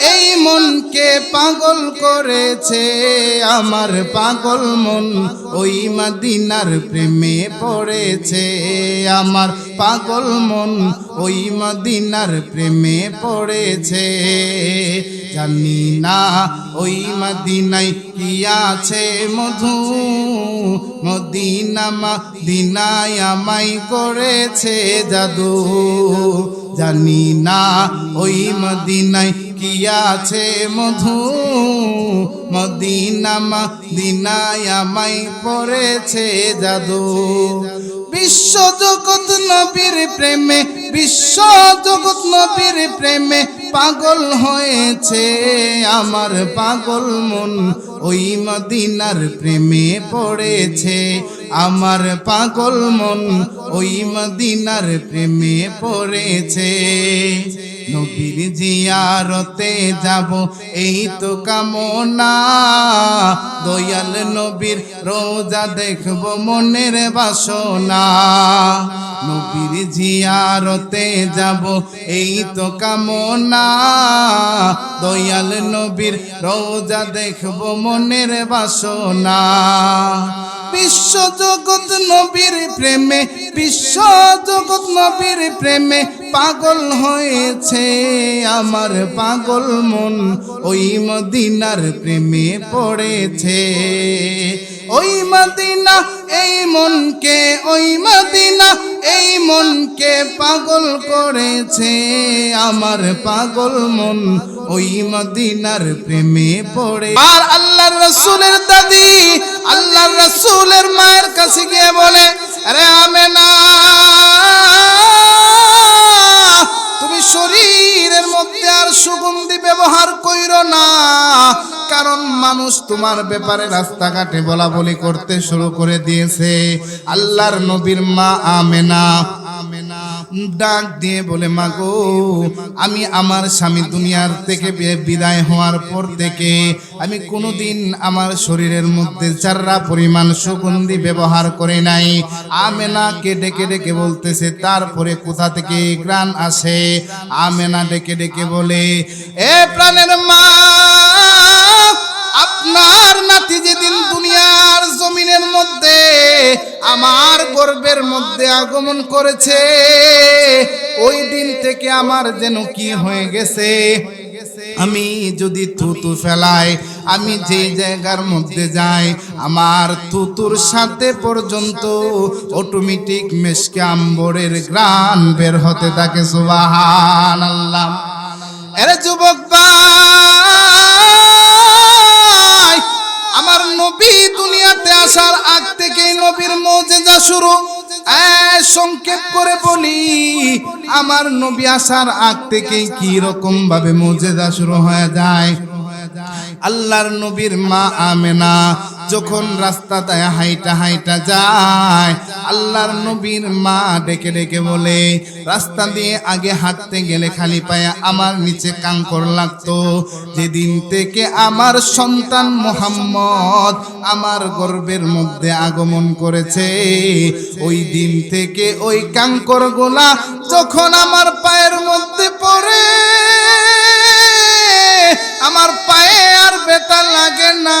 এই মনকে পাগল করেছে, আমার পাগল মন ওই মদিনার প্রেমে পড়েছে। আমার পাগল মন ওই মদিনার প্রেমে পড়েছে। জানি না ওই মদিনায় কি আছে মধু, মদিনা মদিনায় আমাই করেছে জাদু। জানি না ওই মদিনায় কি আছে মধু? মদিনা মদিনায় আমায় পড়েছে জাদু। বিশ্ব জগৎ নবীর প্রেমে, বিশ্ব জগৎ নবীর প্রেমে পাগল হয়েছে আমার পাগল মন। ওই মদিনার প্রেমে পড়েছে আমার পাগল মন। ওই মদিনার প্রেমে পড়েছে। নবীর জিয়ারতে যাব, এই তো কামনা। দয়াল নবীর রোজা দেখব মনের বাসনা। নবীর জিয়ারতে যাব, এই তো কামনা। দয়াল নবীর রোজা দেখব মনের বাসনা। বিশ্ব জগৎ নবীর প্রেমে বিশ্ব জগৎ নবীর প্রেমে পাগল হয়েছে আমার পাগল মন। ওই মদিনার প্রেমে পড়েছে। ওই মদিনা, এই মনকে, ওই মদিনা এই মনকে পাগল করেছে, আমার পাগল মন ওই মদিনার প্রেমে পড়ে। আর আল্লাহর রসুলের দাদি, আল্লাহর রসুলের মায়ের কাছে গিয়ে বলে, আরে আমেনা তুমি শরীরের মধ্যে আর সুগন্ধি ব্যবহার কইরো না। কারণ মানুষ তোমার ব্যাপারে রাস্তাঘাটে বলা বলি করতে শুরু করে দিয়েছে। আল্লাহর নবীর মা আমেনা। আমেনা ডাক দিয়ে বলে, মা গো, আমি আমার স্বামী দুনিয়ার থেকে বিদায় হওয়ার পর থেকে আমি কোনোদিন আমার শরীরের মধ্যে চাররা পরিমাণ সুগন্ধি ব্যবহার করে নাই। আমেনাকে ডেকে ডেকে বলতেছে, তারপরে কোথা থেকে গ্রাণ আসে? আমেনা ডেকে ডেকে বলে, এ প্রাণের মা, আপনার নাতি যেদিন দুনিয়ার জমিনের মধ্যে আমার গর্বের মধ্যে আগমন করেছে, ওই দিন থেকে আমার যেন কি হয়ে গেছে? আমি যদি থুতু ফেলাই, আমি যে জায়গার মধ্যে যাই, আমার থুতুর সাথে পর্যন্ত অটোমেটিক মেশকে আম্বরের গ্রান বের হতে থাকে সুবাহান আল্লাহ এরে যুবক আমার নবী দুনিয়াতে আসার আগ থেকেই নবীর মৌজেজা শুরু। সংক্ষেপ করে বলি, আমার নবী আসার আগ থেকে কি রকম ভাবে মজেদা শুরু হয়ে যায়? আল্লাহর নবীর মা আমেনা যখন রাস্তাটায় হাইটা হাইটা যায়, আল্লাহর নবীর মা ডেকে ডেকে বলে, রাস্তা দিয়ে আগে হাঁটতে গেলে খালি পায়ে আমার নিচে কাঙ্কর লাগতো। যেদিন থেকে আমার সন্তান মোহাম্মদ আমার গর্বের মধ্যে আগমন করেছে, ওই দিন থেকে ওই কাঙ্কর গোলা যখন আমার পায়ের মধ্যে পড়ে, আমার পায়ে আর বেতা লাগে না।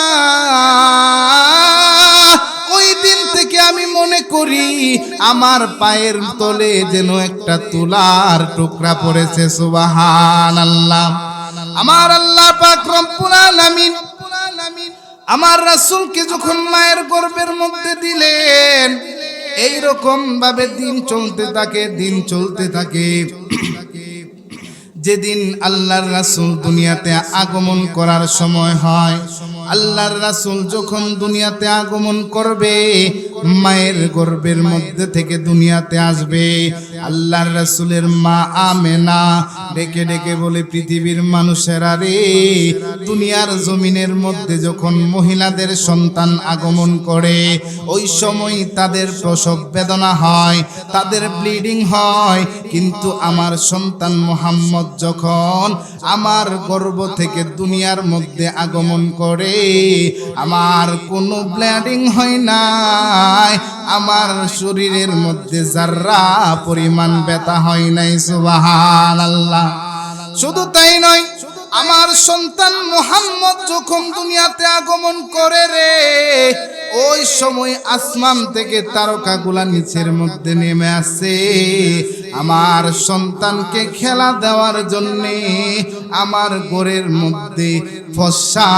আমার পায়ের তলে যেন একটা তুলার টুকরা পড়েছে সুবাহান আল্লাহ আমার আল্লাহ পাক রব্বুল আলামিন, আমার রাসূলকে যখন মায়ের গর্ভের মধ্যে দিলেন এই রকম ভাবে দিন চলতে থাকে, দিন চলতে থাকে। যেদিন আল্লাহর রাসূল দুনিয়াতে আগমন করার সময় হয়, আল্লাহর রাসূল যখন দুনিয়াতে আগমন করবে মায়ের গর্বের মধ্যে থেকে দুনিয়াতে আসবে। আল্লাহর রাসূলের মা আমেনা ডেকে ডেকে বলে, পৃথিবীর মানুষেরা রে, দুনিয়ার জমিনের মধ্যে যখন মহিলাদের সন্তান আগমন করে, ওই সময় তাদের প্রসব বেদনা হয়, তাদের ব্লিডিং হয়। কিন্তু আমার সন্তান মোহাম্মদ যখন আমার গর্ব থেকে দুনিয়ার মধ্যে আগমন করে, আমার কোনো ব্লিডিং হয় নাই। আমার শরীরের মধ্যে যার্রা পরিমাণ ব্যথা হয় নাই সুবাহান আল্লাহ শুধু তাই নয়, আমার সন্তান মোহাম্মদ যখন দুনিয়াতে আগমন করে রে, ওই সময় আসমান থেকে তারকাগুলা নিচের মধ্যে নেমে আসে। আমার সন্তানকে খেলা দেওয়ার জন্যে আমার গোরের মধ্যে ফসা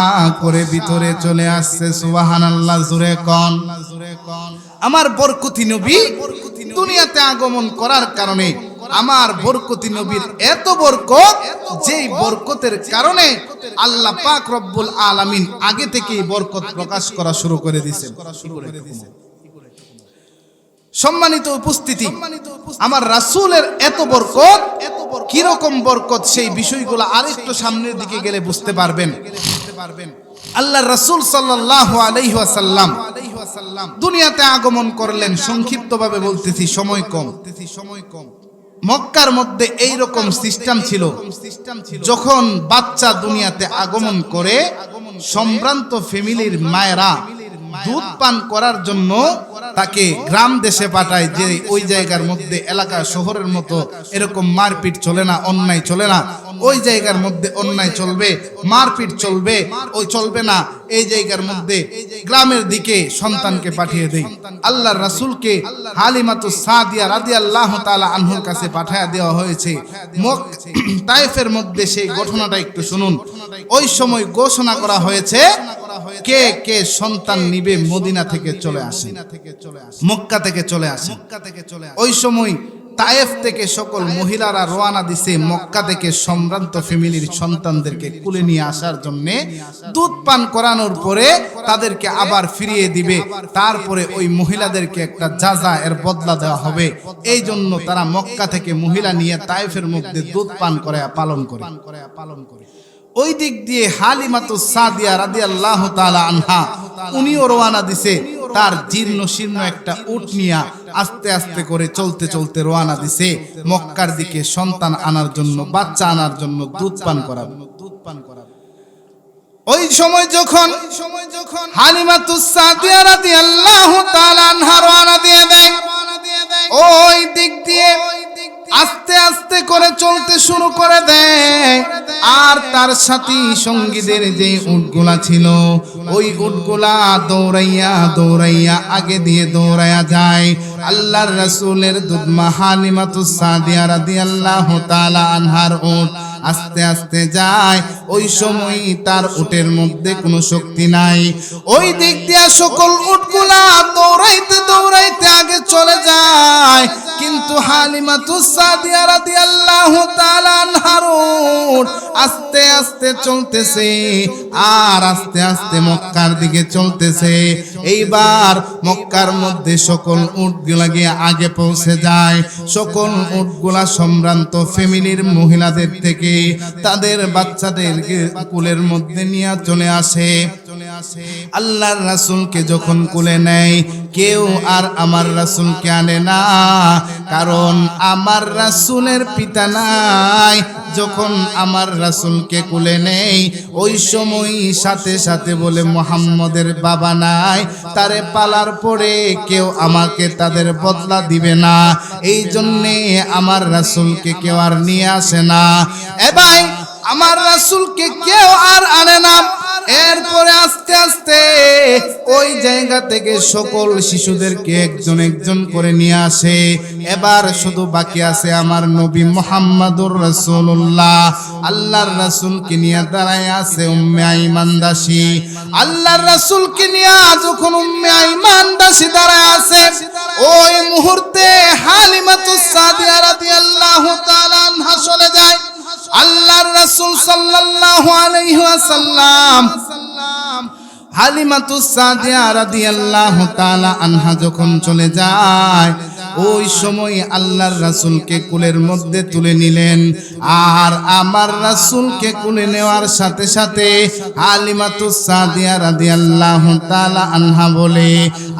করে ভিতরে চলে আসছে সুবাহান আল্লাহ জুরে কন। আমার বরকতি নবী দুনিয়াতে আগমন করার কারণে আমার বরকতি নবীর এত বরকত যেই বরকতের কারণে আল্লাহ পাক রব্বুল আলামিন আগে থেকেই বরকত প্রকাশ করা শুরু করে দিয়েছেন। সম্মানিত উপস্থিতি, আমার রাসূলের এত বরকত, কীরকম বরকত সেই বিষয়গুলো আরেকটু সামনের দিকে গেলে বুঝতে পারবেন। বুঝতে পারবেন আল্লাহ রাসূল সাল্লাল্লাহু আলাইহি ওয়াসাল্লাম দুনিয়াতে আগমন করলেন, সংক্ষিপ্তভাবে বলতেছি, সময় কম। সময় কম মক্কার মধ্যে এই রকম সিস্টেম ছিল, যখন বাচ্চা দুনিয়াতে আগমন করে, সম্ভ্রান্ত ফ্যামিলির মায়েরা দুধ পান করার জন্য তাকে গ্রাম দেশে পাঠায় যে, ওই জায়গার মধ্যে, এলাকা, শহরের মতো এরকম মারপিট চলে না, অন্যায় চলে না। ওই জায়গার মধ্যে অন্যায় চলবে, মারপিট চলবে, ওই চলবে না। এই জায়গার মধ্যে গ্রামের দিকে সন্তানকে পাঠিয়ে দেই। আল্লাহ রাসূলকে হালিমাতু সাদিয়া রাদিয়াল্লাহু তাআলা আনহুর কাছে পাঠায়া দেওয়া হয়েছে। মক, তায়েফের মধ্যে সেই ঘটনাটা একটু শুনুন। ওই সময় ঘোষণা করা হয়েছে, কে কে সন্তান নিবে মদিনা থেকে চলে আসে মক্কা থেকে চলে আসে মক্কা থেকে চলে আসে ওই সময় তায়েফ থেকে সকল মহিলারা রওনা দিছে মক্কা থেকে সম্ভ্রান্ত ফ্যামিলির সন্তানদেরকে কুলে নিয়ে আসার জন্য। দুধ পান করানোর পরে তাদেরকে আবার ফিরিয়ে দিবে। তারপরে ওই মহিলাদেরকে একটা যাজা এর বদলা দেওয়া হবে। এই জন্য তারা মক্কা থেকে মহিলা নিয়ে তায়েফের মধ্যে দুধ পান করে পালন করে। পালন করে ওই দিক দিয়ে হালিমাতু সাদিয়া রাদিয়াল্লাহু তাআলা আনহা, উনিও রওনা দিছে। তার জীর্ণ শীর্ণ একটা উট নিয়া আস্তে আস্তে করে চলতে চলতে রোয়ানা দিছে। মক্কার দিকে সন্তান আনার জন্য, বাচ্চা আনার জন্য দুধ পান করাবে দুধ পান করাবে ওই সময় যখন সময় যখন হালিমাতু সাদিয়া রাদিয়াল্লাহু তাআলা আনহা রওনা দিয়ে দেয়, ওই দিক দিয়ে আস্তে আস্তে করে চলতে শুরু করে দেয়। আর তার সাথী সঙ্গীদের যে উটগুলা ছিল, ওই উটগুলা দৌড়াইয়া দৌড়াইয়া আগে দিয়ে দৌড়াইয়া যায়। আল্লাহর রাসূলের দুধমা হালিমাতু সাদিয়া রাদিয়াল্লাহু তাআলা আনহার উট। আস্তে আস্তে যায়। ওই সময় তার উটের মধ্যে কোনো শক্তি নাই। ওই দিক দিয়া সকল উটগুলা দৌড়াইতে দৌড়াইতে আগে চলে যায়। কিন্তু হালিমাতু সাদিয়া রাদিয়াল্লাহু তাআলা উট আস্তে আস্তে চলতেছে, আর আস্তে আস্তে মক্কার দিকে চলতেছে। এইবার মক্কার মধ্যে সকল উটগুলা গিয়ে আগে পৌঁছে যায়। সকল উটগুলা সম্ভ্রান্ত ফ্যামিলির মহিলাদের থেকে তাদের বাচ্চাদেরকে কুলের মধ্যে নিয়ে চলে আসে। আল্লাহর রাসূলকে যখন কুলে নেয়, কেউ আর আমার রাসূলকে আনে না। কারণ আমার রাসূলের পিতা নাই। যখন আমার রাসূলকে কুলে নেই ওই সময় সাথে সাথে বলে, মোহাম্মদের বাবা নাই। তারে পালার পরে কেউ আমাকে তাদের বদলা দিবে না। এই জন্যে আমার রাসূলকে কেউ আর নিয়ে আসে না। এ ভাই, আমার রাসূলকে কেউ আর আনে না। এরপরে আস্তে আস্তে ওই জায়গা থেকে সকল শিশুদেরকে একজন একজন করে নিয়ে আসে। এবার শুধু বাকি আছে আমার নবী মোহাম্মদুর রাসূলুল্লাহ। আল্লাহর রাসূলকে নিয়ে দাঁড়ায় আছে উম্মে আইমান দাসী। আল্লাহর রাসূলকে নিয়ে যখন উম্মে আইমান দাসী দাঁড়ায় আছে, ওই মুহূর্তে হালিমাতুস সাদিয়া আলাইহি ওয়াসাল্লাম হালিমাতু সাদিয়া রাদিয়াল্লাহু তাআলা আনহা যখন চলে যায় ওই সময় আল্লাহর রাসূলকে কুলের মধ্যে তুলে নিলেন। আর আমার রাসূলকে কুলে নেওয়ার সাথে সাথে হালিমাতুস সাদিয়া রাদিয়াল্লাহু তাআলা আনহা বলে,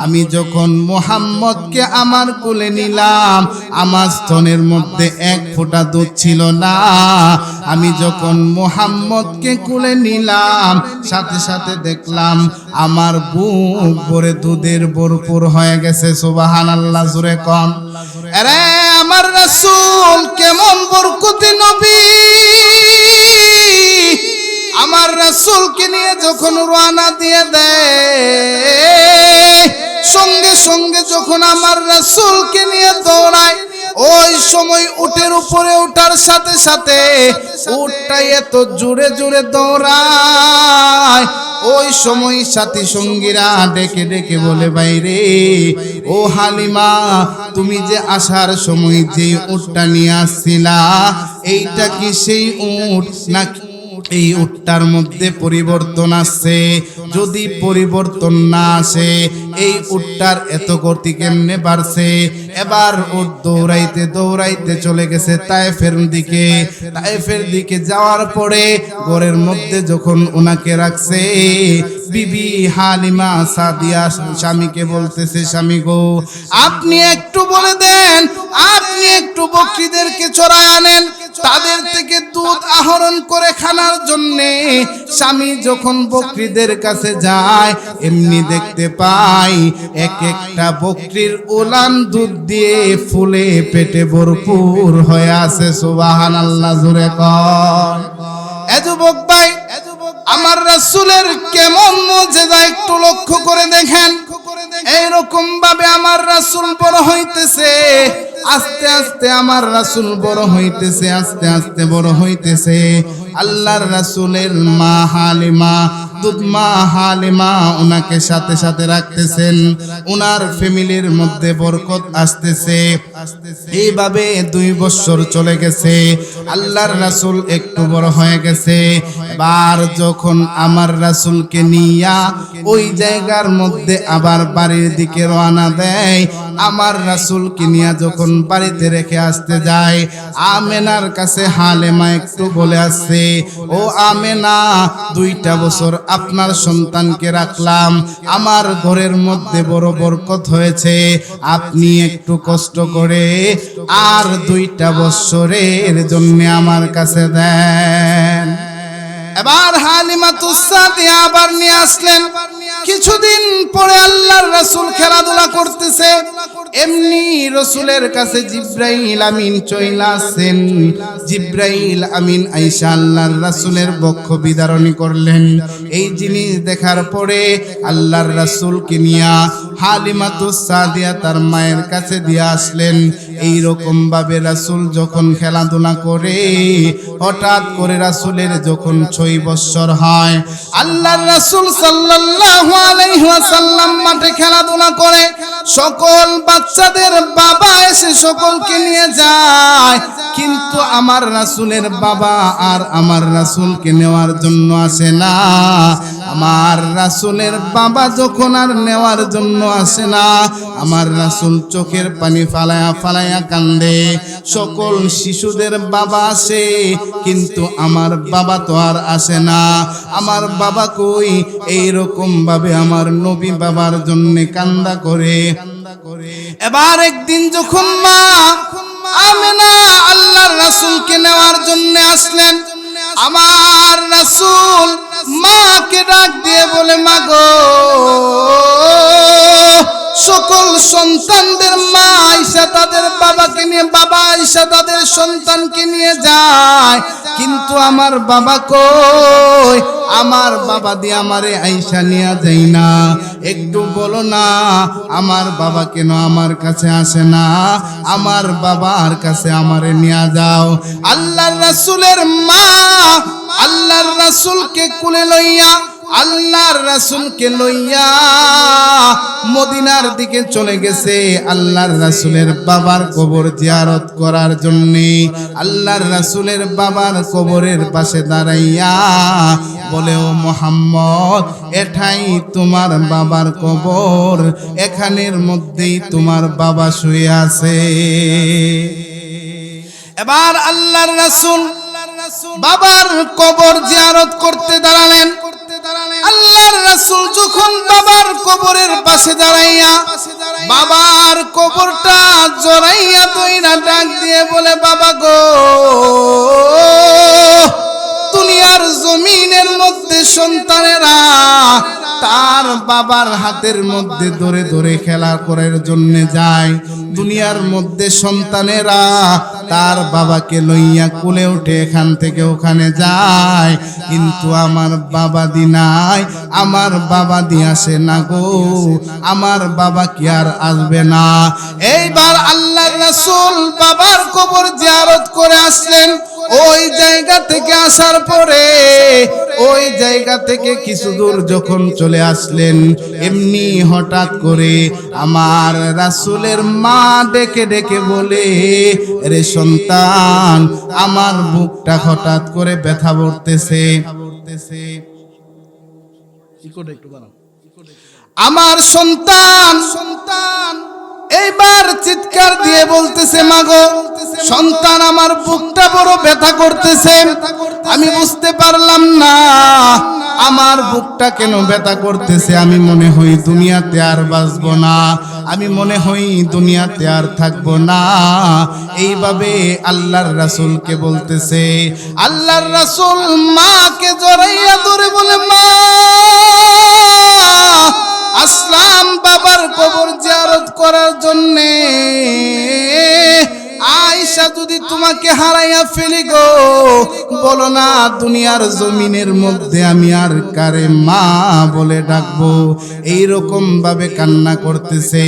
আমি যখন মুহাম্মদকে আমার কুলে নিলাম, আমার স্তনের মধ্যে এক ফোঁটা দুধ ছিল না। আমি যখন মুহাম্মদকে কুলে নিলাম, সাথে সাথে দেখলাম আমার বুক ভরে দুধের ভরপুর হয়ে গেছে। সুবাহান আল্লাহ জুড়ে আরে আমার রাসূল কেমন বরকতি নবী। আমার রাসূলকে নিয়ে যখন রওনা দিয়ে দেয় সঙ্গে সঙ্গে যখন আমার রাসূলকে নিয়ে দৌড়ায় ওই সময় উটের উপরে ওঠার সাথে সাথে উটটা এত জোরে জোরে দৌড়ায়। ওই সময় সাথী সঙ্গীরা ডেকে ডেকে বলে বাইরে ও হালিমা, তুমি যে আসার সময় যে উটটা নিয়ে আসছিলা, এইটা কি সেই উট? নাকি এই উটটার মধ্যে পরিবর্তন আসছে? যদি পরিবর্তন না আসে, এই উটটার এত গতি কেমনে বাড়ছে? এবার উট দৌড়াইতে দৌড়াইতে চলে গেছে তায়েফের দিকে। তায়েফের দিকে যাওয়ার পরে ঘরের মধ্যে যখন ওনাকে রাখছে বিবি হালিমা সাদিয়া স্বামীকে বলতেছে, স্বামী গো, আপনি একটু বলে দেন, আপনি একটু বকরিদেরকে চড়ায় আনেন। তাদের থেকে দুধ আহরণ করে খানার জন্যে স্বামী যখন বকরিদের কাছে যায়, এমনি দেখতে পাই এক একটা বকরির ওলান দুধ দিয়ে ফুলে পেটে ভরপুর হয়ে আছে সুবাহান আল্লাহ জুড়ে কর এ যুবক ভাই আমার রাসুলের কেমন মজেদা একটু লক্ষ্য করে দেখেন। এইরকম ভাবে আমার রাসুল বড় হইতেছে, আস্তে আস্তে আমার রাসুল বড় হইতেছে, আস্তে আস্তে বড় হইতেছে। আল্লাহর রাসুলের মা হালিমা দুধমা হালিমা ওনাকে সাথে সাথে রাখতেছেন। ওনার ফ্যামিলির মধ্যে বরকত আসতেছে। এইভাবে দুই বছর চলে গেছে। আল্লাহর রাসূল একটু বড় হয়ে গেছে। এবার যখন আমার রাসূলকে নিয়া ওই জায়গার মধ্যে আবার বাড়ির দিকে রওনা দেয়, আমার রাসূলকে নিয়ে যখন বাড়িতে রেখে আসতে যায়, আমেনার কাছে হালেমা একটু বলে আসছে, ও আমেনা, দুইটা বছর আপনার সন্তানকে রাখলাম। আমার ঘরের মধ্যে বড় বরকত হয়েছে। আপনি একটু কষ্ট করে আর দুইটা বছরের জন্য আমার কাছে দেন। এবার হালিমা তুসাদিয়া আবার নিয়ে আসলেন। কিছুদিন পরে আল্লাহর রাসূল খেলাধুলা করতেছে। এমনি রসুলের কাছে জিব্রাইল আমিন চইলা আসছেন জিব্রাইল আমিন আইসা আল্লাহর রাসূলের বক্ষ বিদারণী করলেন। এই জিনিস দেখার পরে আল্লাহর রাসূলকে নিয়া সাদিয়া তার মায়ের কাছে দিয়ে আসলেন। এই রকম ভাবে রাসূল যখন খেলাধুলা করে, হঠাৎ করে রাসূলের যখন ছয় বৎসর হয়, আল্লাহর রাসূল সাল্লাল্লাহু আলাইহি ওয়াসাল্লাম মাঠে খেলাধুলা করে, সকল বাচ্চাদের বাবা এসে সকলকে নিয়ে যায়। কিন্তু আমার রাসূলের বাবা আর আমার রাসূলকে নেওয়ার জন্য আসে না। আমার রাসূলের বাবা যখন আর নেওয়ার জন্য আসে না, আমার রাসূল চোখের পানি ফালায়া ফালায়া কান্দে। সকল শিশুদের বাবা আসে, কিন্তু আমার বাবা তো আর আসে না। আমার বাবা কই? এই রকম ভাবে আমার নবী বাবার জন্য কান্দা করে। এবার একদিন যখন মা আমেনা আল্লাহর রাসূলকে নেওয়ার জন্য আসলেন, আমার রাসূল মাকে ডাক দিয়ে বলে, মা গো, সকল সন্তানদের মা আইসা তাদের বাবাকে নিয়ে, বাবা আইসা তাদের সন্তানকে নিয়ে যায়। কিন্তু আমার বাবা কই? আমার বাবা দিয়ে আমারে আইসা নিয়া যাই না। একটু বলো না, আমার বাবা কেন আমার কাছে আসে না? আমার বাবার কাছে আমারে নিয়া যাও। আল্লাহর রাসূলের মা, আল্লাহর রাসূলকে কুলে লইয়া আল্লাহর রাসূলকে লইয়া মদিনার দিকে চলে গেছে আল্লাহর রাসুলের বাবার কবর জিয়ারত করার জন্য। আল্লাহর রাসূলের বাবার কবরের পাশে দাঁড়াইয়া বলে, ও মোহাম্মদ, এঠাই তোমার বাবার কবর, এখানের মধ্যেই তোমার বাবা শুয়ে আছে। এবার আল্লাহর রাসূল বাবার কবর জিয়ারত করতে দাঁড়ালেন। আল্লাহর রাসূল যখন বাবার কবরের পাশে দাঁড়াইয়া বাবার কবরটা জড়াইয়া তৈরা ডাক দিয়ে বলে, বাবা গো, দুনিয়ার জমিনের মধ্যে সন্তানেরা তার বাবার হাতের মধ্যে ধরে ধরে খেলা করার জন্য যায়। দুনিয়ার মধ্যে সন্তানেরা তার বাবাকে লইয়া কুলে উঠে এখান থেকে ওখানে যায়। কিন্তু আমার বাবা দি নাই, আমার বাবা দি আসে না গো। আমার বাবা কি আর আসবে না। এইবার আল্লাহর রাসূল বাবার কবর জিয়ারত করে আসলেন। ওই জায়গা থেকে আসার পরে ওই জায়গা থেকে কিছু দূর যখন চলে আসলেন এমনি হঠাৎ করে আমার রাসূলের মা ডেকে ডেকে বলে রে সন্তান আমার বুকটা হঠাৎ করে ব্যথা পড়তেছে আমার সন্তান সন্তান এইবার চিৎকার দিয়ে বলতেছে, মাগো, সন্তান আমার বুকটা বড় ব্যথা করতেছে। আমি বুঝতে পারলাম না, আমার বুকটা কেন ব্যথা করতেছে। আমি মনে হই দুনিয়াতে আর বাঁচবো না। আমি মনে হই দুনিয়াতে আর থাকব না। এইভাবে আল্লাহর রাসূলকে বলতেছে। আল্লাহর রাসূল মাকে জড়াইয়া ধরে বলে, মা, আসলাম জিয়ারত করার জন্যে আয়সা যদি তোমাকে হারাইয়া ফেলি গো, বলো না দুনিয়ার জমিনের মধ্যে আমি আর কারে মা বলে ডাকবো? এই রকম ভাবে কান্না করতেছে।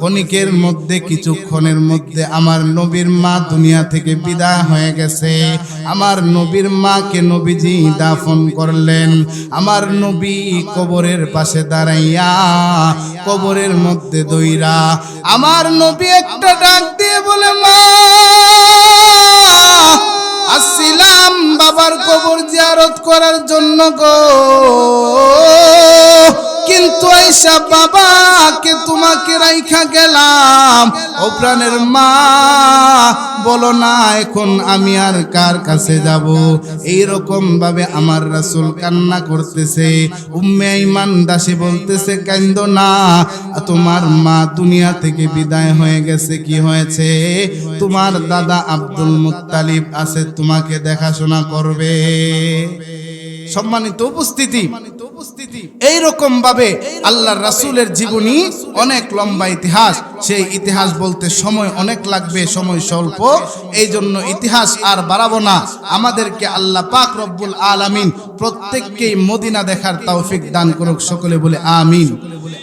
ক্ষণিকের মধ্যে, কিছুক্ষণের মধ্যে আমার নবীর মা দুনিয়া থেকে বিদায় হয়ে গেছে। আমার নবীর মাকে নবীজি দাফন করলেন। আমার নবী কবরের পাশে দাঁড়াইয়া কবরের মধ্যে দইরা, আমার নবী একটা ডাক দিয়ে বলে, মা আসছিলাম বাবার কবর জিয়ারত করার জন্য গো। আইসা বাবাকে তোমাকে রাইখা গেলাম। ও প্রাণের মা, বলো না, এখন আমি আর কার কাছে যাব? এই রকম ভাবে আমার রাসূল কান্না করতেছে। উম্মে ইমান দাসী বলতেছে কান্দ না, তোমার মা দুনিয়া থেকে বিদায় হয়ে গেছে, কি হয়েছে? তোমার দাদা আব্দুল মুত্তালিব আছে, তোমাকে দেখাশোনা করবে। সম্মানিত উপস্থিতি। এই রকম ভাবে আল্লাহর রাসূলের জীবনী অনেক লম্বা ইতিহাস। সেই ইতিহাস। বলতে সময় অনেক লাগবে সময় স্বল্প। এই জন্য ইতিহাস আর বাড়াবো না। আমাদেরকে আল্লাহ পাক রব্বুল আলামিন প্রত্যেককেই মদিনা দেখার তৌফিক দান করুক সকলে বলে আমিন।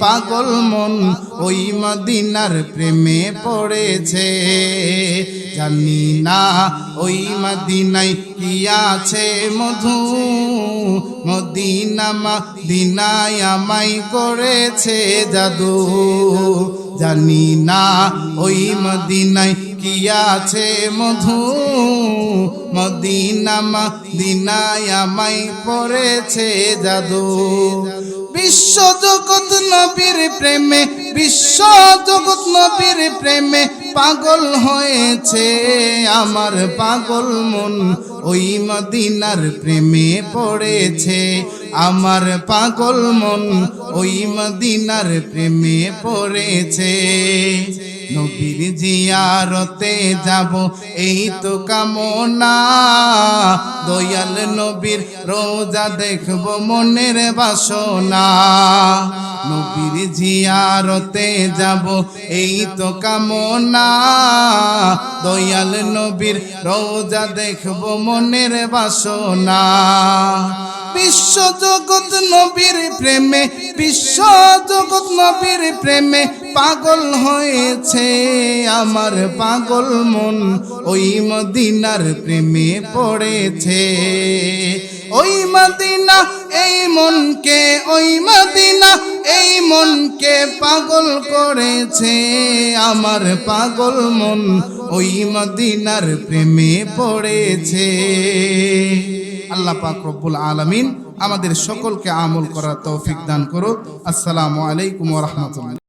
পাগল মন ওই মদিনার প্রেমে পড়েছে। জানি না ওই মদিনায় কি আছে মধু। মদিনা মদিনায় আমায় করেছে জাদু। জানি না ওই মদিনায় কি আছে মধু। মদিনা মদিনায় আমায় পড়েছে জাদু। বিশ্ব জগৎ নবীর প্রেমে, বিশ্ব জগৎ নবীর প্রেমে পাগল হয়েছে আমার পাগল মন। ওই মদিনার প্রেমে পড়েছে আমার পাগল মন। ওই মদিনার প্রেমে পড়েছে। নবীর জিয়ারতে যাব, এই তো কামনা। দয়াল নবীর রোজা দেখব মনের বাসনা। নবীর জিয়ারতে যাব, এই তো কামনা। দয়াল নবীর রোজা দেখব মনের বাসনা। বিশ্ব জগৎ নবীর প্রেমে বিশ্ব জগৎ নবীর প্রেমে পাগল হয়েছে আমার পাগল মন। ওই মদিনার প্রেমে পড়েছে। ওই মদিনা, এই মনকে, ওই মদিনা, এই মনকে পাগল করেছে আমার পাগল মন। ওই মদিনার প্রেমে পড়েছে। আল্লাহ পাক রব্বুল আলামিন আমাদের সকলকে আমল করার তৌফিক দান করুক। আসসালামু আলাইকুম রাহমাতুল্লাহ।